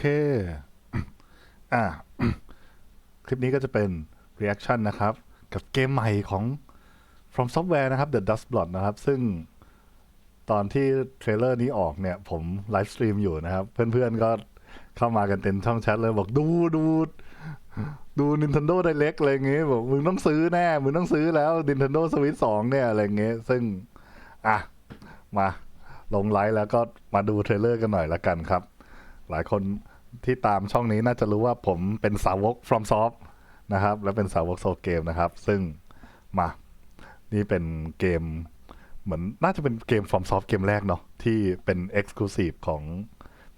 เค อ่าคลิปนี้ก็จะเป็น reaction นะครับ กับเกมใหม่ของ From Software นะครับ The Dust Blot นะครับ ซึ่งตอนที่เทรลเลอร์นี้ออกเนี่ย ผมไลฟ์สตรีมอยู่นะครับ เพื่อนๆก็เข้ามากันเต็มช่องแชทเลยบอกดูดูดู Nintendo Direct อะไรอย่างเงี้ยบอกมึงต้องซื้อแน่ มึงต้องซื้อแล้ว Nintendo Switch 2 เนี่ย อะไรเงี้ยซึ่ง อะ มาลงไลฟ์แล้วก็มาดูเทรลเลอร์กันหน่อยละกันครับ หลายคน ที่ตามช่องนี้น่าจะรู้ว่าผมเป็นสาวก From Soft นะครับ และเป็นสาวกโซเกมนะครับ ซึ่งมา นี่เป็นเกม เหมือนน่าจะเป็นเกม From Soft เกมแรกเนาะที่เป็น Exclusive ของ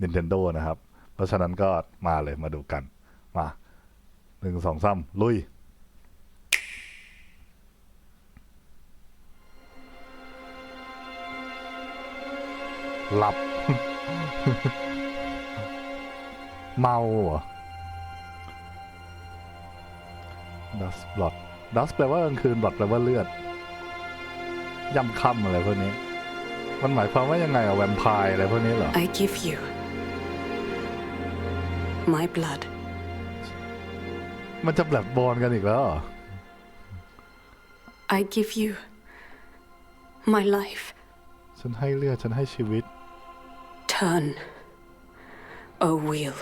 Nintendo นะครับ เพราะฉะนั้นก็มาเลยมาดูกัน มาหนึ่งสองสามลุยหลับ เมาเหรอ dust blood dust แปลว่ากลางคืน blood แปลว่าเลือดย่ำค่ำอะไรพวกนี้ มันหมายความว่ายังไงอะแวมไพร์อะไรพวกนี้เหรอ I give you my blood. มันจะแบบบอลกันอีกแล้วเหรอ I give you my life. ฉันให้เลือด ฉันให้ชีวิต Turn, O wheel,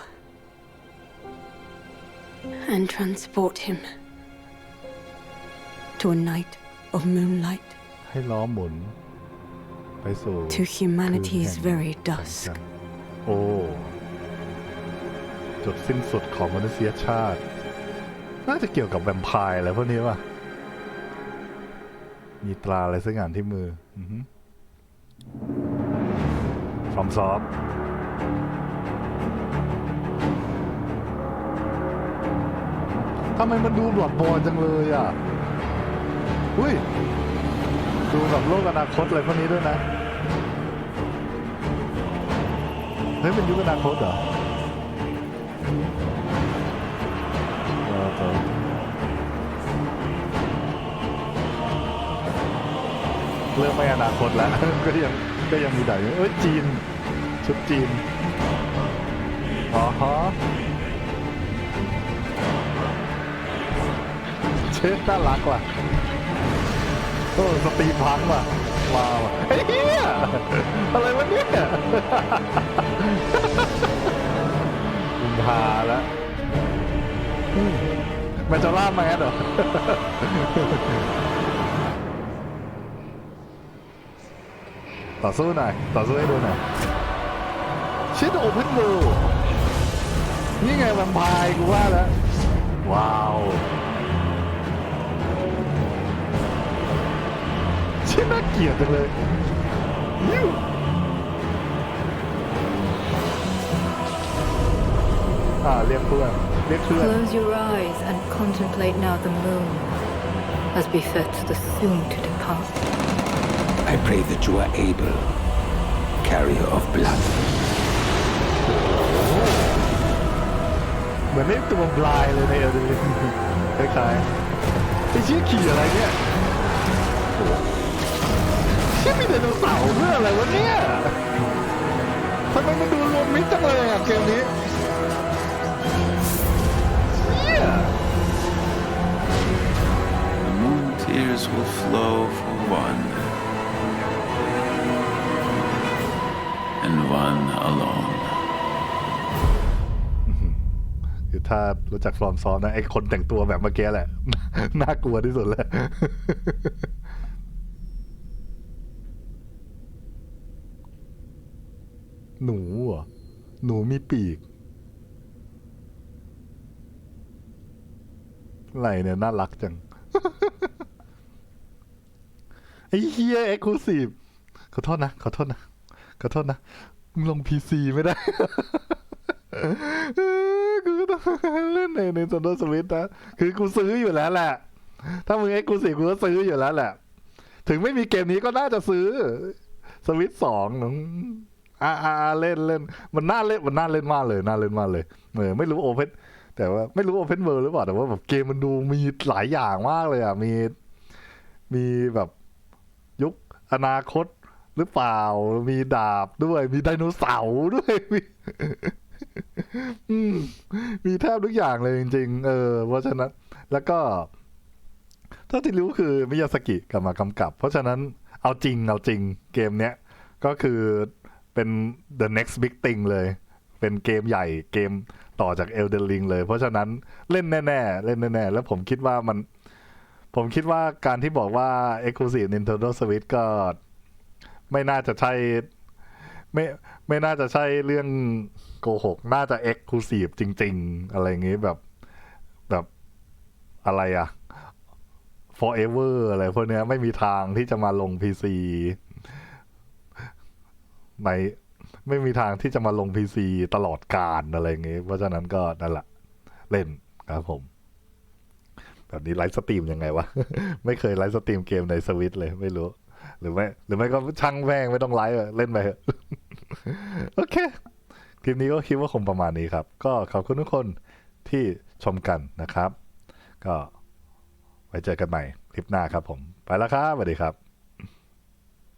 and transport him to a night of moonlight, ให้ล้อหมุน ไปสู่ to humanity's แห่ง very แส dusk. จันทร์โอ้ จุดสิ้นสุดของมนุษยชาติ น่าจะเกี่ยวกับแวมไพร์อะไรพวกนี้ป่ะ มีตราอะไรสักอย่างที่มือ อือฮึฟอ ทำไมมันดูบลอดบอลจังเลยอะ อุ้ย ดูแบบโลกอนาคตอะไรพวกนี้ด้วยนะ เฮ้ยเป็นยุคอนาคตเหรอเออเออเริ่มไม่อนาคตแล้ว ก็ยังก็ยังมีแต่อยู่เอ้ยจีน ชุดจีน อ๋อ ชฟน่ารักว่ะโอ้สตีพังว่ะว้าวว่ะเฮ้ยเหี้ยอะไรวะเนี่ยกุมภาแล้วมันจะล่าแมสเหรอต่อสู้หน่อย ต่อสู้ให้ดูหน่อยชิดโอเพนเวิลด์นี่ไงแวมไพร์กูว่าแล้ว ว้าว ชื่อน่าเกลียดจังเลยยิ้วอ่าเรียกเพื่อนเรียกเพื่อน Close your eyes and contemplate now the moon, as befits the soon to depart. I pray that you are able, carrier of blood. เหมือนไอ้ตัวบลายเลยในเอลดีคล้ายๆไอ้เชี่ยขี่อะไรเนี่ยโอ้โห เชี่ยมีไดโนเสาร์เพื่ออะไรวะเนี่ยทำไมมันดูรวมมิตรจังเลยอะเกมนี้เชี่ย The moon tears will flow for one, and one alone. คือถ้ารู้จักฟอร์มซ้อมนะไอ้คนแต่งตัวแบบเมื่อกี้แหละ น่ากลัวที่สุดเลย หนูเหรอ หนูมีปีกอะไรเนี่ย น่ารักจัง ไอ้เฮียเอ็กซ์คลูซีฟขอโทษนะ ขอโทษนะ ขอโทษนะ มึงลงพีซีไม่ได้ กูก็ต้องเล่นในใน Nintendo Switch นะ คือกูซื้ออยู่แล้วแหละ ถ้ามึงเอ็กซ์คลูซีฟกูก็ซื้ออยู่แล้วแหละ ถึงไม่มีเกมนี้ก็น่าจะซื้อ สวิตสองหนึ่ง อ่าอ่าเล่นเล่นมันน่าเล่นมันน่าเล่นมากเลยน่าเล่นมากเลยเออไม่รู้โอเพนแต่ว่าไม่รู้โอเพนเวิร์หรือเปล่าแต่ว่าแบบเกมมันดูมีหลายอย่างมากเลยอะมีมีแบบยุคอนาคตหรือเปล่า มีดาบด้วยมีไดโนเสาร์ด้วยมีมีแทบทุกอย่างเลยจริงๆ เออ เพราะฉะนั้น แล้วก็ถ้าที่รู้คือมิยาสกิกลับมากำกับ เพราะฉะนั้นเอาจริงเอาจริงเกมเนี้ย ก็คือ เป็น the next big thing เลย เป็นเกมใหญ่เกมต่อจาก Elden Ring เลย เพราะฉะนั้นเล่นแน่ๆ เล่นแน่ๆ แล้วผมคิดว่ามัน ผมคิดว่าการที่บอกว่า Exclusive Nintendo Switch ก็ไม่น่าจะใช่ไม่ไม่น่าจะใช่เรื่องโกหก น่าจะ Exclusive จริง ๆ อะไรอย่างงี้แบบแบบอะไรอะ forever อะไรพวกเนี้ยไม่มีทางที่จะมาลง PC ในไม่มีทางที่จะมาลง PC ตลอดการอะไรอย่างงี้ เพราะฉะนั้นก็นั่นแหละเล่นครับผม แบบนี้ไลฟ์สตรีมยังไงวะ ไม่เคยไลฟ์สตรีมเกมในสวิตเลยไม่รู้ หรือไม่หรือไม่ก็ช่างแม่งไม่ต้องไลฟ์เล่นไปโอเค คลิปนี้ก็คิดว่าคงประมาณนี้ครับ ก็ขอบคุณทุกคนที่ชมกันนะครับ ก็ไว้เจอกันใหม่คลิปหน้าครับผม ไปแล้วครับสวัสดีครับ